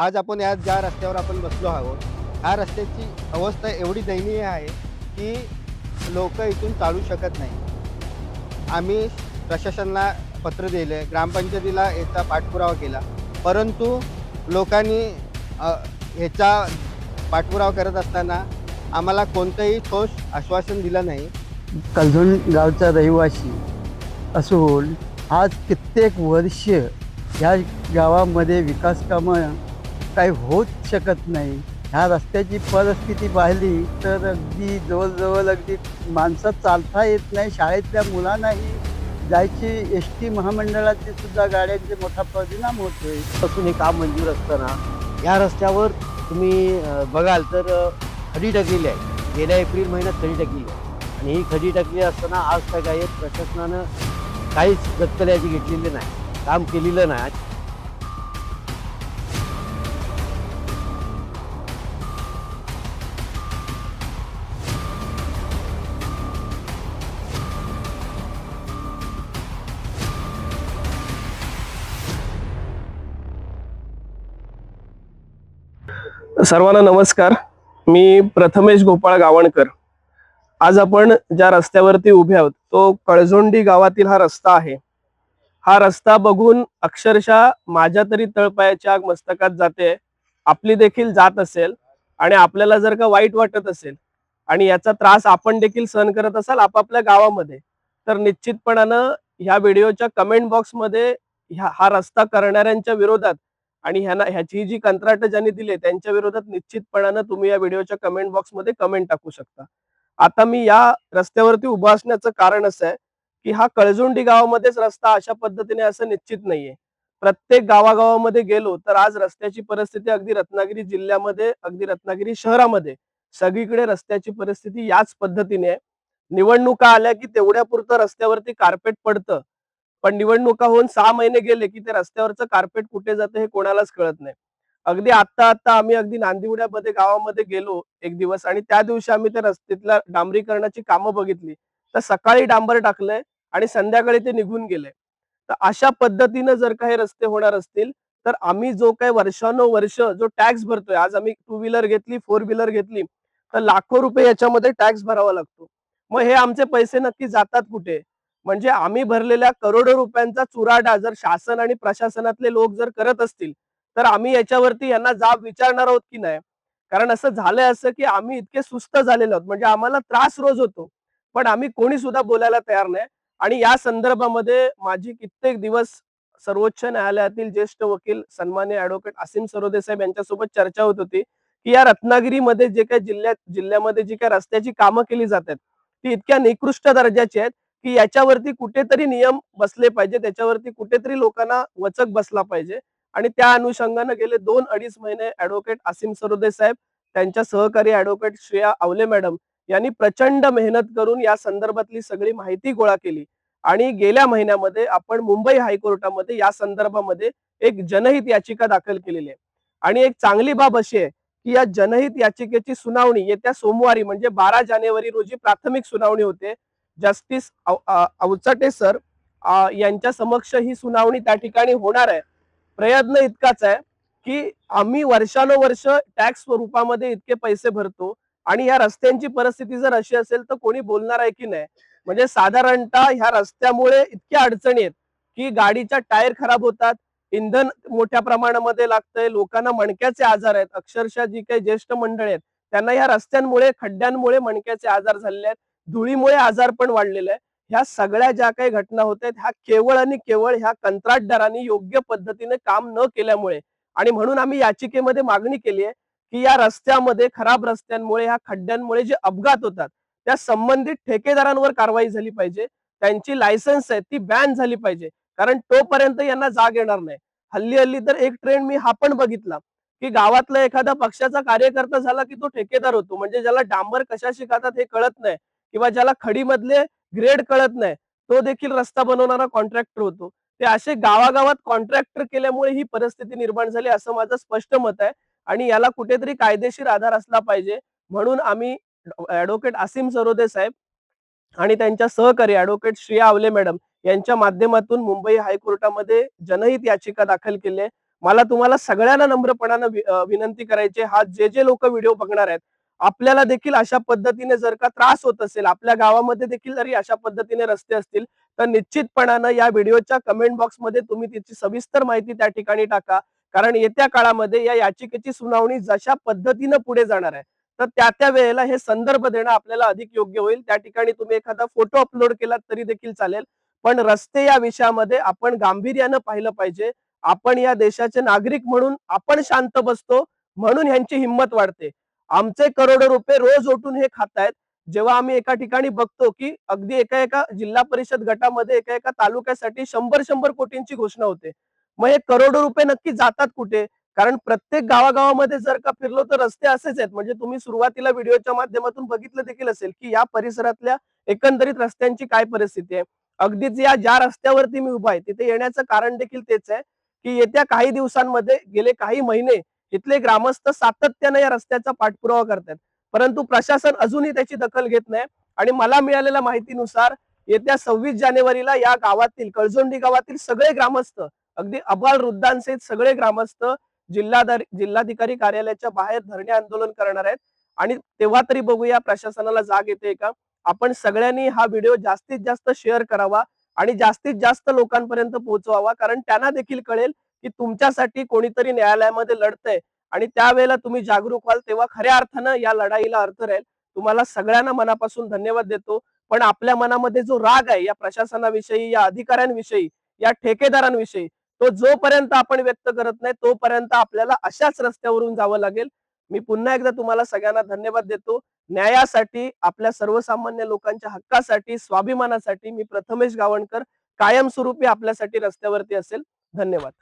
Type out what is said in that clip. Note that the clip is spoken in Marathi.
आज आपण या ज्या रस्त्यावर आपण बसलो आहोत ह्या रस्त्याची अवस्था एवढी दयनीय आहे की लोक इथून चालू शकत नाही. आम्ही प्रशासनाला पत्र दिले ग्रामपंचायतीला याचा पाठपुरावा केला. परंतु लोकांनी ह्याचा पाठपुरावा करत असताना आम्हाला कोणतंही ठोस आश्वासन दिलं नाही. कलझोन गावचा रहिवासी असून आज कित्येक वर्ष ह्या गावामध्ये विकास कामं काही होत शकत नाही. ह्या रस्त्याची परिस्थिती पाहिली तर अगदी जवळजवळ अगदी माणसं चालता येत नाही. शाळेतल्या मुलांनाही जायची एस टी महामंडळाची सुद्धा गाड्यांचे मोठा परिणाम होतोय. पासून हे काम मंजूर असताना या रस्त्यावर तुम्ही बघाल तर खडी टाकलेली आहे गेल्या एप्रिल महिन्यात खडी टाकलेली आहे आणि ही खडी टाकली असताना आज तक काही प्रशासनानं काहीच दत्तल्याची घेतलेली नाही. काम केलेलं नाही. सर्वांना नमस्कार. मी प्रथमेश गोपाळ गावणकर. आज आपण ज्या रस्त्यावरती उभे आहोत तो कळझोंडी गावातील हा रस्ता आहे. हा रस्ता बघून अक्षरशः माझ्या तरी तळपायाच्या आग मस्तकात जाते. आपली देखील जात असेल आणि आपल्याला जर का वाईट वाटत असेल आणि याचा त्रास आपण देखील सहन करत असाल आपापल्या गावामध्ये तर निश्चितपणानं ह्या व्हिडिओच्या कमेंट बॉक्समध्ये ह्या हा रस्ता करणाऱ्यांच्या विरोधात आणि ह्यांना ह्याची जी कंत्राट ज्यांनी दिले त्यांच्या विरोधात निश्चितपणानं तुम्ही या व्हिडिओच्या कमेंट बॉक्समध्ये कमेंट टाकू शकता. आता मी या रस्त्यावरती उभा असण्याचं कारण असं आहे की हा कळजुंडी गावामध्येच रस्ता अशा पद्धतीने असं निश्चित नाहीये. प्रत्येक गावागावामध्ये गेलो तर आज रस्त्याची परिस्थिती अगदी रत्नागिरी जिल्ह्यामध्ये अगदी रत्नागिरी शहरामध्ये सगळीकडे रस्त्याची परिस्थिती याच पद्धतीने आहे. निवडणुका आल्या की तेवढ्या पुरतं रस्त्यावरती कार्पेट पडतं. पण निवडणुका होऊन सहा महिने गेले की ते रस्त्यावरचं कार्पेट कुठे जातं हे कोणालाच कळत नाही. अगदी आता आता आम्ही अगदी नांदिवड्यामध्ये गावामध्ये गेलो एक दिवस आणि त्या दिवशी आम्ही त्या रस्त्यातल्या डांबरीकरणाची कामं बघितली. तर सकाळी डांबर टाकलंय आणि संध्याकाळी ते निघून गेले. तर अशा पद्धतीनं जर काही रस्ते होणार असतील तर आम्ही जो काही वर्षानुवर्ष जो टॅक्स भरतोय आज आम्ही टू व्हीलर घेतली फोर व्हीलर घेतली तर लाखो रुपये याच्यामध्ये टॅक्स भरावा लागतो. मग हे आमचे पैसे नक्की जातात कुठे? म्हणजे आम्ही भरलेल्या करोडो रुपयांचा चुराडा जर शासन आणि प्रशासनातले लोक जर करत असतील तर आम्ही याच्यावरती यांना जाब विचारणार आहोत की नाही? कारण असं झालंय असं की आम्ही इतके सुस्त झालेलो आहोत. म्हणजे आम्हाला त्रास रोज होतो पण आम्ही कोणी सुद्धा बोलायला तयार नाही. आणि या संदर्भामध्ये माझी कित्येक दिवस सर्वोच्च न्यायालयातील ज्येष्ठ वकील सन्मान्य ऍडव्होकेट असीम सरोदे साहेब यांच्यासोबत चर्चा होत होती की या रत्नागिरीमध्ये जे काही जिल्ह्यात जिल्ह्यामध्ये जी काही रस्त्याची कामं केली जातात ती इतक्या निकृष्ट दर्जाची आहेत की याच्यावरती कुठेतरी नियम बसले पाहिजे त्याच्यावरती कुठेतरी लोकांना वचक बसला पाहिजे. आणि त्या अनुषंगानं गेले दोन अडीच महिने ऍडव्होकेट असीम सरोदे साहेब त्यांच्या सहकारी ऍडव्होकेट श्रेया आवले मॅडम यांनी प्रचंड मेहनत करून या संदर्भातली सगळी माहिती गोळा केली. आणि गेल्या महिन्यामध्ये आपण मुंबई हायकोर्टामध्ये या संदर्भामध्ये एक जनहित याचिका दाखल केलेली आहे. आणि एक चांगली बाब अशी आहे की या जनहित याचिकेची सुनावणी येत्या सोमवारी म्हणजे बारा जानेवारी रोजी प्राथमिक सुनावणी होते. जस्टिस अवचटे सर यांच्या समक्ष ही सुनावणी त्या ठिकाणी होणार आहे. प्रयत्न इतकाच आहे की आम्ही वर्षानुवर्ष टॅक्स स्वरूपामध्ये इतके पैसे भरतो आणि या रस्त्यांची परिस्थिती जर अशी असेल तर कोणी बोलणार आहे की नाही? म्हणजे साधारणतः ह्या रस्त्यामुळे इतक्या अडचणी आहेत की गाडीच्या टायर खराब होतात इंधन मोठ्या प्रमाणामध्ये लागतंय लोकांना मणक्याचे आजार आहेत अक्षरशः जी काही ज्येष्ठ मंडळी आहेत त्यांना ह्या रस्त्यांमुळे खड्ड्यांमुळे मणक्याचे आजार झालेले आहेत. धुळीमुळे आजार पण वाढलेला आहे ह्या सगळ्या ज्या काही घटना होत आहेत ह्या केवळ आणि केवळ ह्या कंत्राटदारांनी योग्य पद्धतीने काम न केल्यामुळे आणि म्हणून आम्ही याचिकेमध्ये मागणी केली आहे की या रस्त्यामध्ये खराब रस्त्यांमुळे ह्या खड्ड्यांमुळे जे अपघात होतात त्या संबंधित ठेकेदारांवर कारवाई झाली पाहिजे. त्यांची लायसन्स आहे ती बॅन झाली पाहिजे. कारण तोपर्यंत यांना जाग येणार नाही. हल्ली हल्ली तर एक ट्रेंड मी हा पण बघितला की गावातला एखादा पक्षाचा कार्यकर्ता झाला की तो ठेकेदार होतो. म्हणजे ज्याला डांबर कशा शिकतात हे कळत नाही. किंवा ज्याला खडीमधले ग्रेड कळत नाही तो देखील रस्ता बनवणारा कॉन्ट्रॅक्टर होतो. ते असे गावागावात कॉन्ट्रॅक्टर केल्यामुळे ही परिस्थिती निर्माण झाली असं माझं स्पष्ट मत आहे. आणि याला कुठेतरी कायदेशीर आधार असला पाहिजे. म्हणून आम्ही ऍडव्होकेट असीम सरोदे साहेब आणि त्यांच्या सहकारी ऍडव्होकेट श्रेया आवले मॅडम यांच्या माध्यमातून मुंबई हायकोर्टामध्ये जनहित याचिका दाखल केली आहे. मला तुम्हाला सगळ्यांना नम्रपणानं विनंती करायची हा जे जे लोक व्हिडिओ बघणार आहेत आपल्याला देखील अशा पद्धतीने जर का त्रास होत असेल आपल्या गावामध्ये देखील जरी अशा पद्धतीने रस्ते असतील तर निश्चितपणानं या व्हिडिओच्या कमेंट बॉक्समध्ये तुम्ही तिची सविस्तर माहिती त्या ठिकाणी टाका. कारण येत्या काळामध्ये या याचिकेची सुनावणी जशा पद्धतीनं पुढे जाणार आहे तर त्या त्या वेळेला हे संदर्भ देणं आपल्याला अधिक योग्य होईल. त्या ठिकाणी तुम्ही एखादा फोटो अपलोड केला तरी देखील चालेल. पण रस्ते या विषयामध्ये आपण गांभीर्यानं पाहिलं पाहिजे. आपण या देशाचे नागरिक म्हणून आपण शांत बसतो म्हणून ह्यांची हिंमत वाढते. आमचे करोडो रुपये रोज ओटून हे खातायत. जेव्हा आम्ही एका ठिकाणी बघतो की अगदी एका एका जिल्हा परिषद गटामध्ये एका एका तालुक्यासाठी शंभर शंभर कोटींची घोषणा होते. मग हे करोडो रुपये नक्की जातात कुठे? कारण प्रत्येक गावागावामध्ये जर का फिरलो तर रस्ते असेच आहेत. म्हणजे तुम्ही सुरुवातीला व्हिडिओच्या माध्यमातून बघितलं देखील असेल की या परिसरातल्या एकंदरीत रस्त्यांची काय परिस्थिती आहे. अगदीच या ज्या रस्त्यावरती मी उभा आहे तिथे येण्याचं कारण देखील तेच आहे की येत्या काही दिवसांमध्ये गेले काही महिने इथले ग्रामस्थ सातत्याने या रस्त्याचा पाठपुरावा करतात परंतु प्रशासन अजूनही त्याची दखल घेत नाही आणि मला मिळालेल्या माहितीनुसार येत्या सव्वीस जानेवारीला या गावातील कळजोंडी गावातील सगळे ग्रामस्थ अगदी अबाल वृद्धांसहित सगळे ग्रामस्थ जिल्हाधारी जिल्हाधिकारी कार्यालयाच्या बाहेर धरणे आंदोलन करणार आहेत. आणि तेव्हा तरी बघूया प्रशासनाला जाग येते का? आपण सगळ्यांनी हा व्हिडिओ जास्तीत जास्त शेअर करावा आणि जास्तीत जास्त लोकांपर्यंत पोहोचवावा कारण त्यांना देखील कळेल की तुमच्यासाठी कोणीतरी न्यायालयामध्ये लढतंय आणि त्यावेळेला तुम्ही जागरूक व्हाल तेव्हा खऱ्या अर्थानं या लढाईला अर्थ राहील. तुम्हाला सगळ्यांना मनापासून धन्यवाद देतो. पण आपल्या मनामध्ये जो राग आहे या प्रशासनाविषयी या अधिकाऱ्यांविषयी या ठेकेदारांविषयी तो जोपर्यंत आपण व्यक्त करत नाही तोपर्यंत आपल्याला अशाच रस्त्यावरून जावं लागेल. मी पुन्हा एकदा तुम्हाला सगळ्यांना धन्यवाद देतो. न्यायासाठी आपल्या सर्वसामान्य लोकांच्या हक्कासाठी स्वाभिमानासाठी मी प्रथमेश गावणकर कायमस्वरूपी आपल्यासाठी रस्त्यावरती असेल. धन्यवाद.